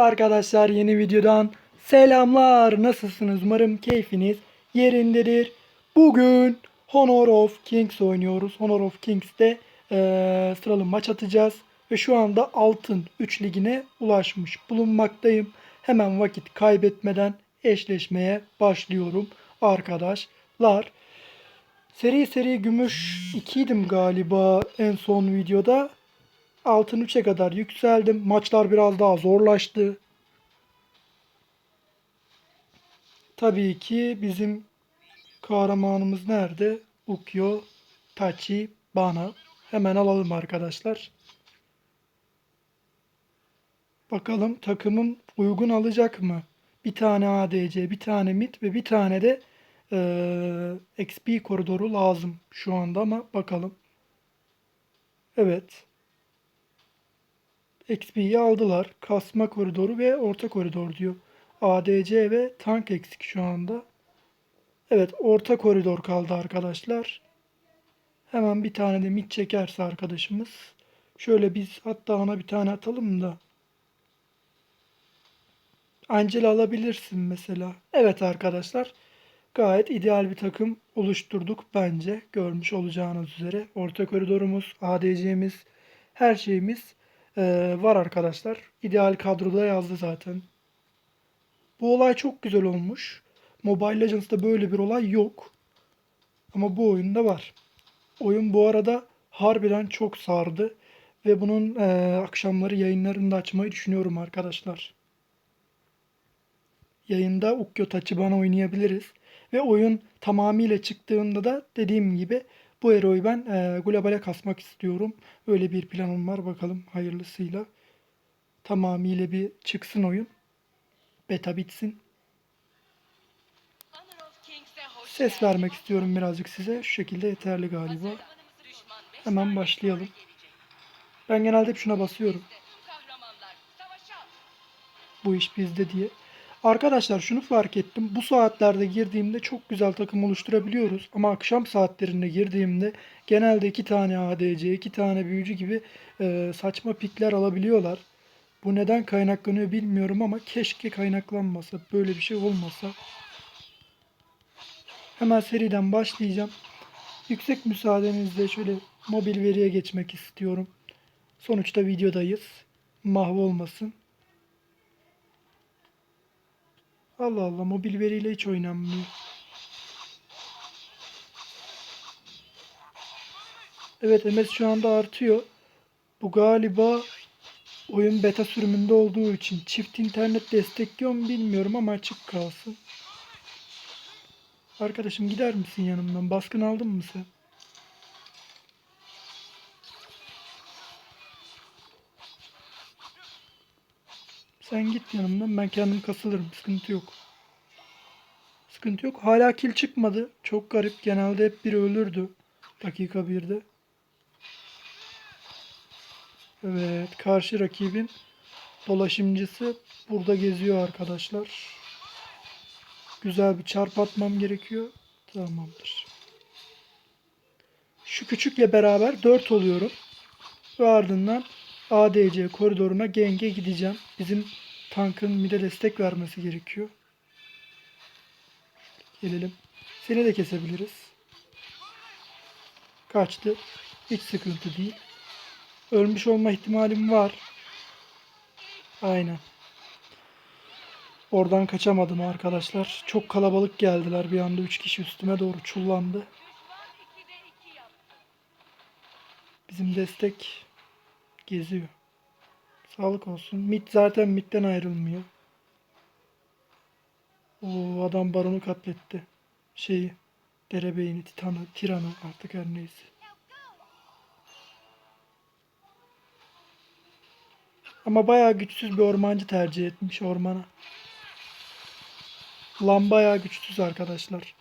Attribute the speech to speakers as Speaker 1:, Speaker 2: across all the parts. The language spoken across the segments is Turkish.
Speaker 1: arkadaşlar yeni videodan selamlar. Nasılsınız? Umarım keyfiniz yerindedir. Bugün Honor of Kings oynuyoruz. Honor of Kings'te eee sıralı maç atacağız. Ve şu anda altın 3 ligine ulaşmış bulunmaktayım. Hemen vakit kaybetmeden eşleşmeye başlıyorum arkadaşlar. Seri seri gümüş 2'ydim galiba en son videoda. Altın 3'e kadar yükseldim. Maçlar biraz daha zorlaştı. Tabii ki bizim kahramanımız nerede? Ukyo Tachi Bana. Hemen alalım arkadaşlar. Bakalım takımım uygun alacak mı? Bir tane ADC, bir tane mid ve bir tane de eee, XP koridoru lazım şu anda ama bakalım. Evet. XP'yi aldılar. Kasma koridoru ve orta koridor diyor. ADC ve tank eksik şu anda. Evet orta koridor kaldı arkadaşlar. Hemen bir tane de mid çekerse arkadaşımız. Şöyle biz hatta ona bir tane atalım da. Angela alabilirsin mesela. Evet arkadaşlar. Gayet ideal bir takım oluşturduk bence. Görmüş olacağınız üzere. Orta koridorumuz, ADC'miz, her şeyimiz eee, var arkadaşlar. İdeal kadroda yazdı zaten. Bu olay çok güzel olmuş. Mobile Legends'da böyle bir olay yok. Ama bu oyunda var. Oyun bu arada harbiden çok sardı. Ve bunun eee, akşamları yayınlarını da açmayı düşünüyorum arkadaşlar. Yayında Ukyo Tachibana oynayabiliriz. Ve oyun tamamıyla çıktığında da dediğim gibi bu eroyu ben eee globale kasmak istiyorum. Öyle bir planım var bakalım hayırlısıyla. Tamamıyla bir çıksın oyun. Beta bitsin. Ses vermek istiyorum birazcık size. Şu şekilde yeterli galiba. Hemen başlayalım. Ben genelde hep şuna basıyorum. Bu iş bizde diye. Arkadaşlar şunu fark ettim. Bu saatlerde girdiğimde çok güzel takım oluşturabiliyoruz. Ama akşam saatlerinde girdiğimde genelde iki tane ADC, iki tane büyücü gibi e, saçma pikler alabiliyorlar. Bu neden kaynaklanıyor bilmiyorum ama keşke kaynaklanmasa. Böyle bir şey olmasa. Hemen seriden başlayacağım. Yüksek müsaadenizle şöyle mobil veriye geçmek istiyorum. Sonuçta videodayız. Mahvolmasın. Allah Allah mobil veriyle hiç oynanmıyor. Evet MS şu anda artıyor. Bu galiba oyun beta sürümünde olduğu için çift internet destekliyor mu bilmiyorum ama açık kalsın. Arkadaşım gider misin yanımdan? Baskın aldın mı sen? Sen git yanımdan ben kendim kasılırım. Sıkıntı yok. Sıkıntı yok. Hala kill çıkmadı. Çok garip. Genelde hep biri ölürdü. Dakika 1'de. Evet. Karşı rakibin dolaşımcısı burada geziyor arkadaşlar. Güzel bir çarp atmam gerekiyor. Tamamdır. Şu küçükle beraber 4 oluyorum. Ve ardından ADC koridoruna genge gideceğim. Bizim tankın mide destek vermesi gerekiyor. Gelelim. Seni de kesebiliriz. Kaçtı. Hiç sıkıntı değil. Ölmüş olma ihtimalim var. Aynen. Oradan kaçamadım arkadaşlar. Çok kalabalık geldiler bir anda. 3 kişi üstüme doğru çullandı. Bizim destek geziyor. Sağlık olsun. Mid zaten midden ayrılmıyor. O adam baronu katletti. Şeyi. Derebeyini, titanı, tiranı artık her neyse. Ama bayağı güçsüz bir ormancı tercih etmiş ormana. Lan bayağı güçsüz arkadaşlar.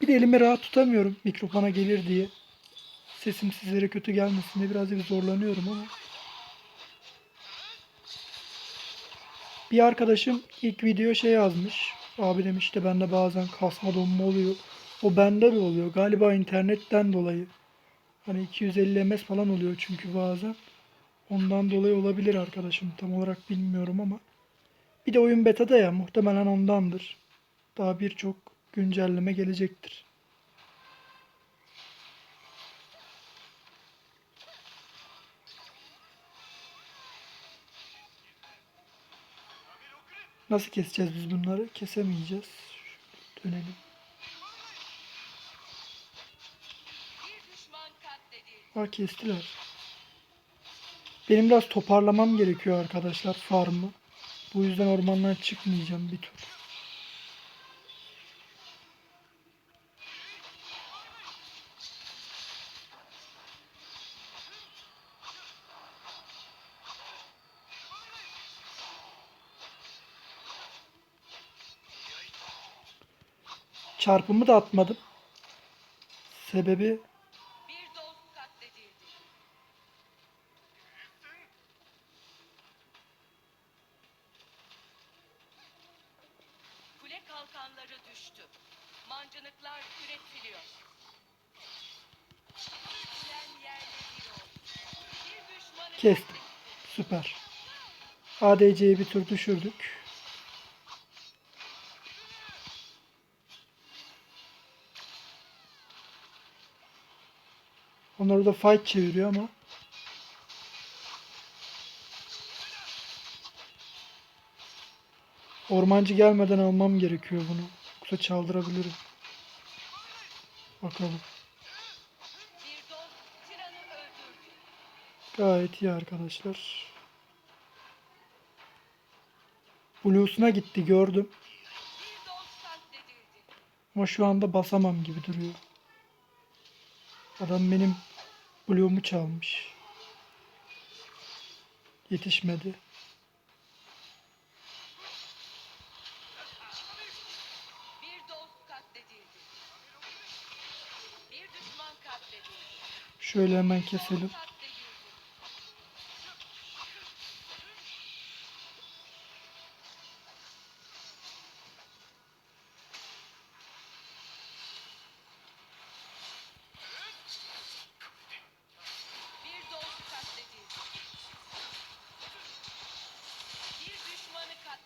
Speaker 1: Bir de elimi rahat tutamıyorum mikrofona gelir diye. Sesim sizlere kötü gelmesin diye birazcık zorlanıyorum ama. Bir arkadaşım ilk video şey yazmış. Abi demiş işte bende bazen kasma donma oluyor. O bende de oluyor. Galiba internetten dolayı. Hani 250 ms falan oluyor çünkü bazen. Ondan dolayı olabilir arkadaşım. Tam olarak bilmiyorum ama. Bir de oyun beta'da ya muhtemelen ondandır. Daha birçok güncelleme gelecektir. Nasıl keseceğiz biz bunları? Kesemeyeceğiz. Şöyle dönelim. Ha kestiler. Benim biraz toparlamam gerekiyor arkadaşlar farmı. Bu yüzden ormandan çıkmayacağım bir tur. Çarpımı da atmadım. Sebebi
Speaker 2: Bir dost katledildi. Kule kalkanları düştü. Mancınıklar üretiliyor.
Speaker 1: Kestim. Süper. ADC'yi bir tur düşürdük. Onlar da fight çeviriyor ama Ormancı gelmeden almam gerekiyor bunu. Yoksa çaldırabilirim. Bakalım. Gayet iyi arkadaşlar. Blues'una gitti gördüm. Ama şu anda basamam gibi duruyor. Adam benim Blue'umu çalmış. Yetişmedi. Şöyle hemen keselim.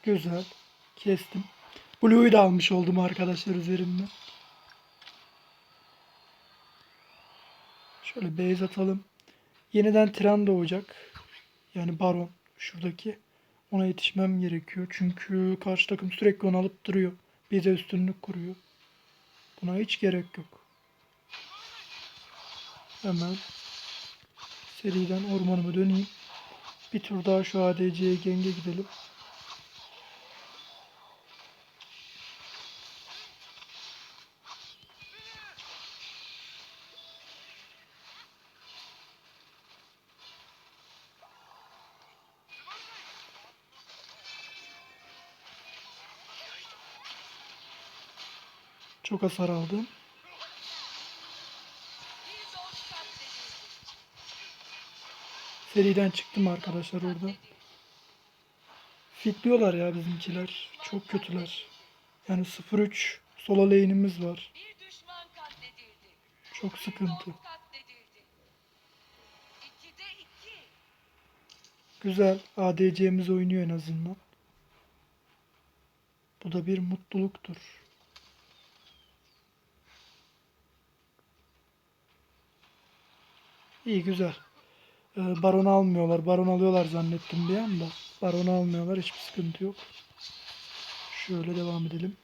Speaker 1: Güzel. Kestim. Blue'yu da almış oldum arkadaşlar üzerimden. Şöyle base atalım. Yeniden tren doğacak. Yani baron şuradaki. Ona yetişmem gerekiyor. Çünkü karşı takım sürekli onu alıp duruyor. Bize üstünlük kuruyor. Buna hiç gerek yok. Hemen seriden ormanıma döneyim. Bir tur daha şu ADC'ye genge gidelim. Çok hasar aldım. Seriden çıktım arkadaşlar orada. Fitliyorlar ya bizimkiler. Çok kötüler. Yani 0-3 solo lane'imiz var. Çok sıkıntı. Güzel. ADC'miz oynuyor en azından. Bu da bir mutluluktur. İyi güzel. Ee, baron almıyorlar. Baron alıyorlar zannettim bir anda. Baron almıyorlar. Hiçbir sıkıntı yok. Şöyle devam edelim.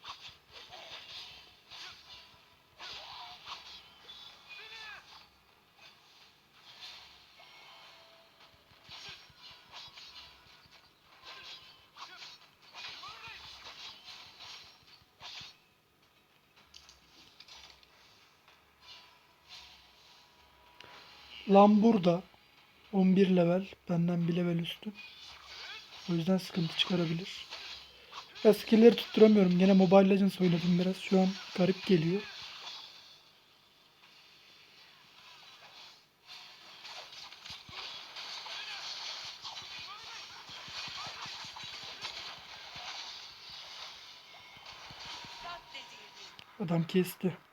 Speaker 1: Lan burada 11 level. Benden bir level üstün. O yüzden sıkıntı çıkarabilir. Ya skill'leri tutturamıyorum. Gene Mobile Legends oynadım biraz. Şu an garip geliyor. Adam kesti.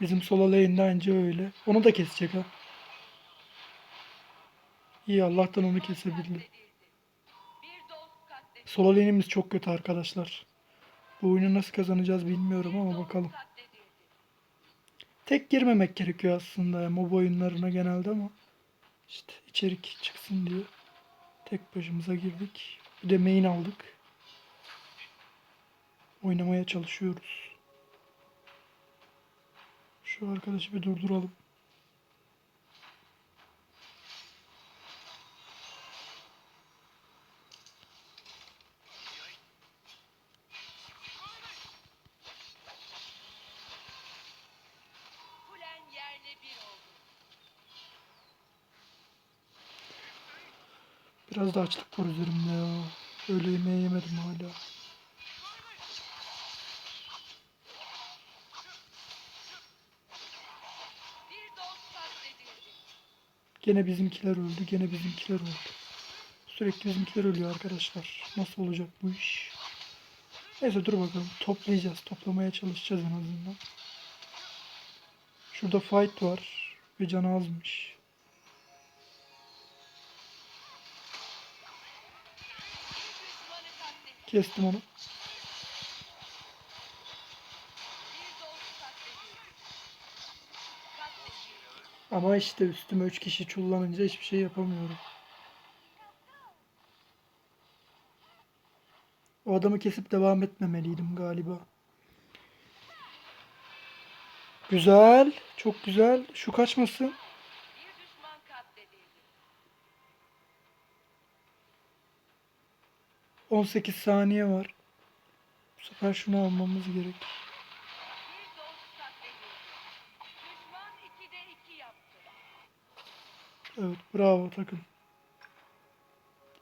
Speaker 1: Bizim solo lane'de anca öyle. Onu da kesecek ha. İyi Allah'tan onu kesebildi. Solo lane'imiz çok kötü arkadaşlar. Bu oyunu nasıl kazanacağız bilmiyorum ama bakalım. Tek girmemek gerekiyor aslında ya MOBA oyunlarına genelde ama işte içerik çıksın diye tek başımıza girdik. Bir de main aldık. Oynamaya çalışıyoruz. Şu arkadaşı bir durduralım. Biraz da açlık var üzerimde ya. Öğle yemeği yemedim hala. Gene bizimkiler öldü, gene bizimkiler öldü. Sürekli bizimkiler ölüyor arkadaşlar. Nasıl olacak bu iş? Neyse dur bakalım. Toplayacağız. Toplamaya çalışacağız en azından. Şurada fight var. Ve canı azmış. Kestim onu. Ama işte üstüme 3 kişi çullanınca hiçbir şey yapamıyorum. O adamı kesip devam etmemeliydim galiba. Güzel. Çok güzel. Şu kaçmasın.
Speaker 2: Katledildi.
Speaker 1: 18 saniye var. Bu sefer şunu almamız gerek. Evet bravo takım.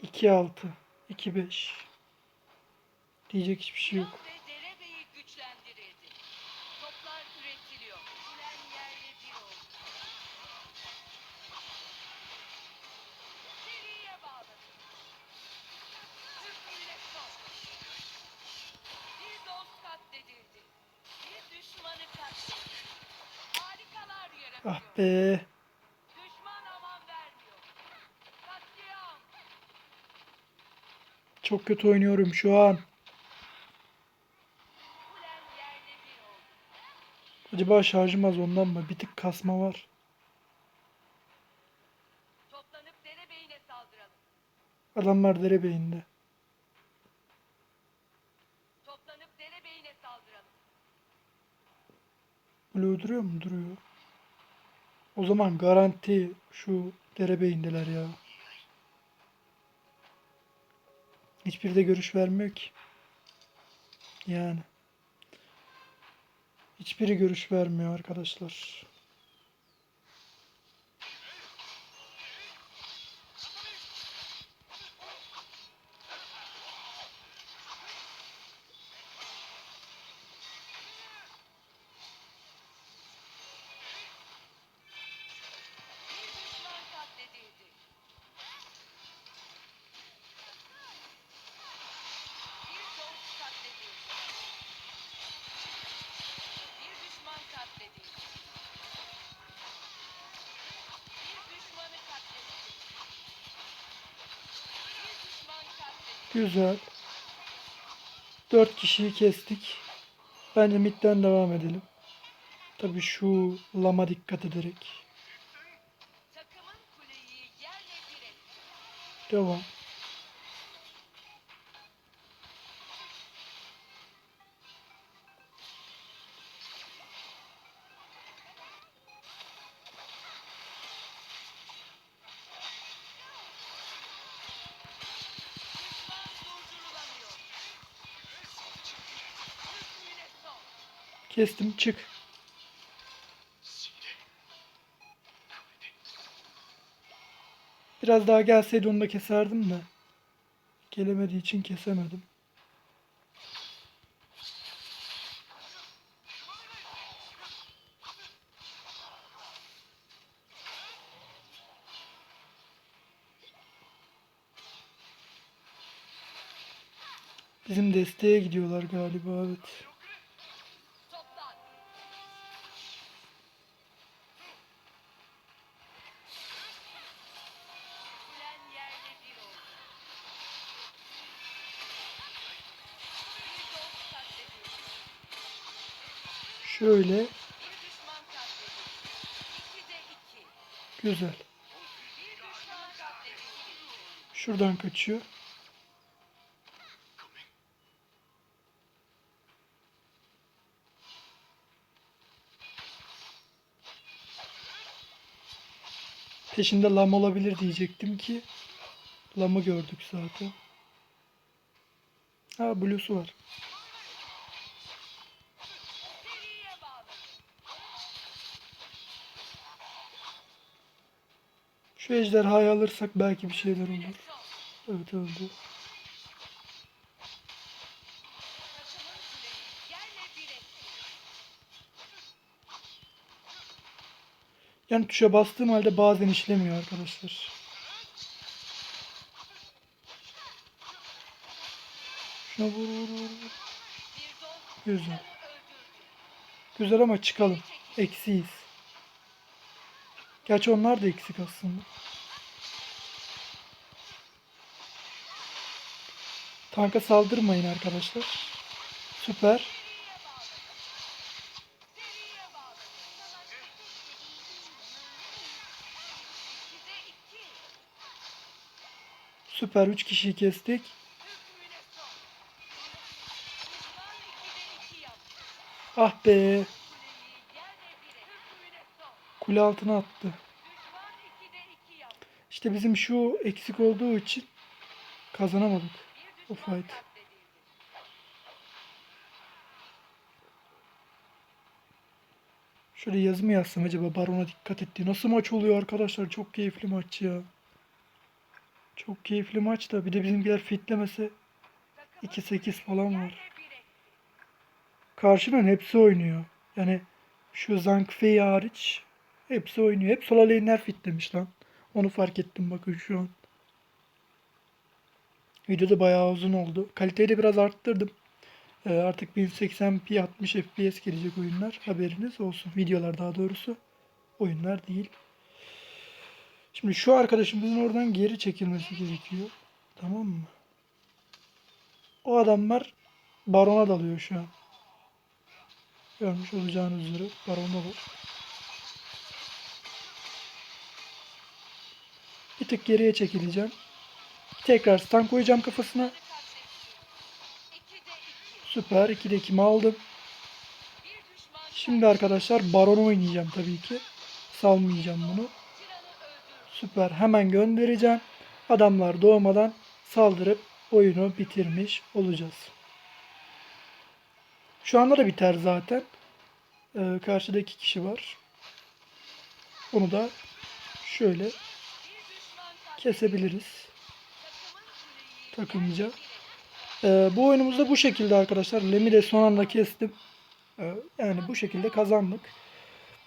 Speaker 1: 2-6. 2-5. Diyecek hiçbir şey yok.
Speaker 2: Yan ve
Speaker 1: Çok kötü oynuyorum şu an. Acaba şarjım az ondan mı? Bir tık kasma var.
Speaker 2: Toplanıp derebeyine saldıralım.
Speaker 1: Adamlar derebeyinde.
Speaker 2: Toplanıp derebeyine saldıralım.
Speaker 1: Blue duruyor mu? Duruyor. O zaman garanti şu derebeyindeler ya. Hiçbiri de görüş vermiyor ki. Yani. Hiçbiri görüş vermiyor arkadaşlar. Güzel. Dört kişiyi kestik. Bence midden devam edelim. Tabii şu lama dikkat ederek. Devam. Kestim çık. Biraz daha gelseydi onu da keserdim de. Gelemediği için kesemedim. Bizim desteğe gidiyorlar galiba evet.
Speaker 2: İki.
Speaker 1: Güzel. Şuradan kaçıyor. Peşinde lam olabilir diyecektim ki lamı gördük zaten. Ha blue'su var. Şu ejderhayı alırsak belki bir şeyler olur. Evet öldü. Yani tuşa bastığım halde bazen işlemiyor arkadaşlar. Şuna vur vur vur. Güzel. Güzel ama çıkalım. Eksiyiz. Gerçi onlar da eksik aslında. Tanka saldırmayın arkadaşlar. Süper. Süper 3 kişiyi kestik. Ah be. Kule altına attı. İşte bizim şu eksik olduğu için kazanamadık. O fight. Şöyle yazı mı yazsam acaba Baron'a dikkat etti. Nasıl maç oluyor arkadaşlar? Çok keyifli maç ya. Çok keyifli maç da bir de bizimkiler fitlemese
Speaker 2: Takımın
Speaker 1: 2-8 falan var. Karşının hepsi oynuyor. Yani şu Zhang hariç hepsi oynuyor. Hep sola lane'ler fitlemiş lan. Onu fark ettim bakın şu an. Videoda bayağı uzun oldu. Kaliteyi de biraz arttırdım. Ee, artık 1080p 60 fps gelecek oyunlar. Haberiniz olsun. Videolar daha doğrusu. Oyunlar değil. Şimdi şu arkadaşımızın oradan geri çekilmesi gerekiyor. Tamam mı? O adamlar barona dalıyor şu an. Görmüş olacağınız üzere barona var. Bir tık geriye çekileceğim. Tekrar stun koyacağım kafasına. Süper. 2'de 2'mi aldım. Şimdi arkadaşlar baron oynayacağım tabii ki. Salmayacağım bunu. Süper. Hemen göndereceğim. Adamlar doğmadan saldırıp oyunu bitirmiş olacağız. Şu anda da biter zaten. Ee, karşıda iki kişi var. Onu da şöyle. Kesebiliriz takımca. Ee, bu oyunumuzda bu şekilde arkadaşlar. Lem'i de son anda kestim. Ee, yani bu şekilde kazandık.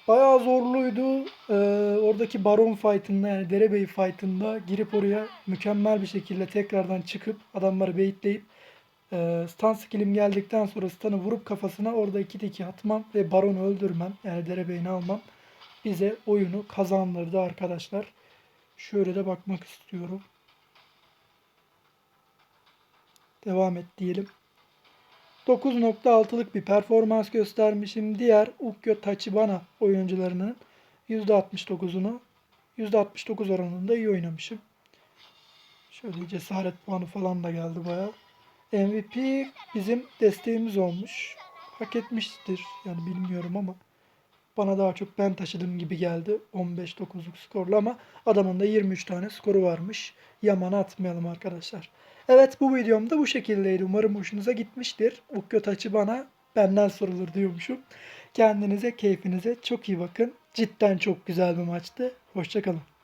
Speaker 1: Bayağı zorluydu. Ee, oradaki Baron fight'ında yani Derebey fight'ında girip oraya mükemmel bir şekilde tekrardan çıkıp adamları baitleyip e, stun skill'im geldikten sonra stun'ı vurup kafasına orada iki teki atmam ve Baron'u öldürmem yani Derebey'ini almam bize oyunu kazandırdı arkadaşlar. Şöyle de bakmak istiyorum. Devam et diyelim. 9.6'lık bir performans göstermişim. Diğer Ukyo Tachibana oyuncularının %69'unu %69 oranında iyi oynamışım. Şöyle cesaret puanı falan da geldi bayağı. MVP bizim desteğimiz olmuş. Hak etmiştir. Yani bilmiyorum ama bana daha çok ben taşıdığım gibi geldi. 15-9'luk skorlu ama adamın da 23 tane skoru varmış. Yaman atmayalım arkadaşlar. Evet bu videom da bu şekildeydi. Umarım hoşunuza gitmiştir. Ukyo taçı bana benden sorulur diyormuşum. Kendinize, keyfinize çok iyi bakın. Cidden çok güzel bir maçtı. Hoşçakalın.